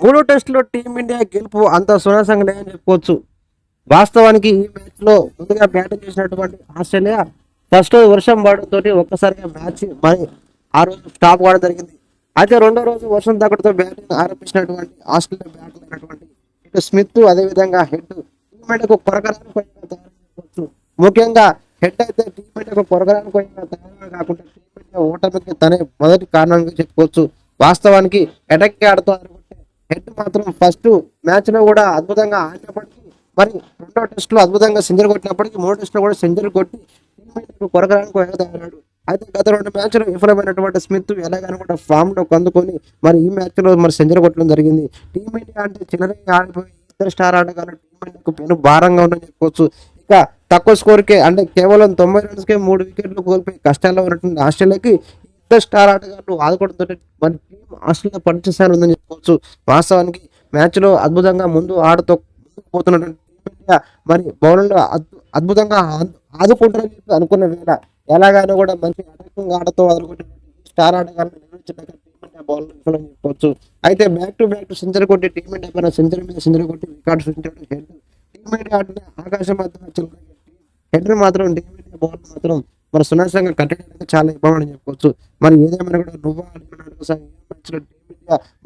మూడో టెస్టులో టీమిండియా గెలుపు అంత సునాసంగా లేదని చెప్పుకోవచ్చు. వాస్తవానికి ఈ మ్యాచ్లో ముందుగా బ్యాటింగ్ చేసినటువంటి ఆస్ట్రేలియా ఫస్ట్ రోజు వర్షం పడడంతో ఒక్కసారిగా మ్యాచ్ మరి ఆ రోజు స్టాప్ కావడం జరిగింది. అయితే రెండో రోజు వర్షం తగ్గడంతో బ్యాటింగ్ ఆరంభించినటువంటి ఆస్ట్రేలియా బ్యాటింగ్ అయినటువంటి ఇటు స్మిత్ అదేవిధంగా హెడ్. టీమిండియాకు కొరకరాని పోయిన తయారు ముఖ్యంగా హెడ్ అయితే టీమిండియాకు కొరకరాని పోయిన తయారు కాకుండా టీమిండియా ఓటమికి తనే మొదటి కారణంగా చెప్పుకోవచ్చు. వాస్తవానికి అటాక్ ఆడుతూ హెడ్ మాత్రం ఫస్ట్ మ్యాచ్లో కూడా అద్భుతంగా ఆడినప్పటికీ మరి రెండో టెస్ట్లో అద్భుతంగా సెంచరీ కొట్టినప్పటికీ మూడో టెస్ట్లో కూడా సెంచరీ కొట్టి టీమిండియాకు కొరకరానికి అయితే గత రెండు మ్యాచ్లు విఫలమైనటువంటి స్మిత్ ఎలాగైనా కూడా ఫామ్లో కందుకొని మరి ఈ మ్యాచ్లో మరి సెంచరీ కొట్టడం జరిగింది. టీమిండియా అంటే చిన్నగా ఆడిపోయి ఇద్దరు స్టార్ ఆటగాళ్ళు టీమిండియాకు పెను భారంగా ఉందని చెప్పుకోవచ్చు ఇక తక్కువ స్కోర్కే అంటే కేవలం తొంభై రన్స్కే మూడు వికెట్లు కోల్పోయి కష్టాల్లో ఉన్నటువంటి ఆస్ట్రేలియాకి పెద్ద స్టార్ ఆటగాళ్ళు ఆదుకోవడంతో మన టీం ఆస్ట్రేలియా పనిచేసారు ఉందని చెప్పుకోవచ్చు. వాస్తవానికి మ్యాచ్లో అద్భుతంగా ముందు ఆడుతూ ముందుకు పోతున్నటువంటి టీమిండియా మరి బౌలర్లు అద్భుతంగా ఆదుకుంటారని చెప్పి అనుకున్న వేళ ఎలాగైనా కూడా మంచి అటాకింగ్ ఆటతో ఆదుకుంటే స్టార్ ఆటగాళ్ళని నిర్వహించడానికి బౌలర్ విఫలం చెప్పుకోవచ్చు అయితే బ్యాక్ టు బ్యాక్ సెంచరీ కొట్టి టీమిండియా పైన సెంచరీ మీద సెంచరీ కొట్టి రికార్డు సృష్టించాడు హెడ్ టీమిండియా ఆటని ఆకాశం మాత్రం హెడ్ మాత్రం టీమిండియా బౌలర్ మాత్రం మన మరి సంఘం కట్టడానికి చాలా ఇబ్బంది అని చెప్పుకోవచ్చు. మరి ఏదేమైనా కూడా నువ్వు అనుకున్నాడు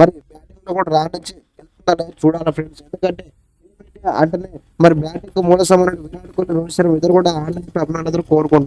మరి బ్యాటింగ్లో కూడా రానిచ్చి గెలుస్తుందా చూడాలి ఫ్రెండ్స్ ఎందుకంటే టీమిండియా అంటేనే మరి బ్యాటింగ్ మూల సమయంలో విరాట్ కోహ్లీ రోహిత్ శర్మ ఇద్దరు కూడా ఆడని చెప్పి అభిమానులందరూ కోరుకుంటున్నారు.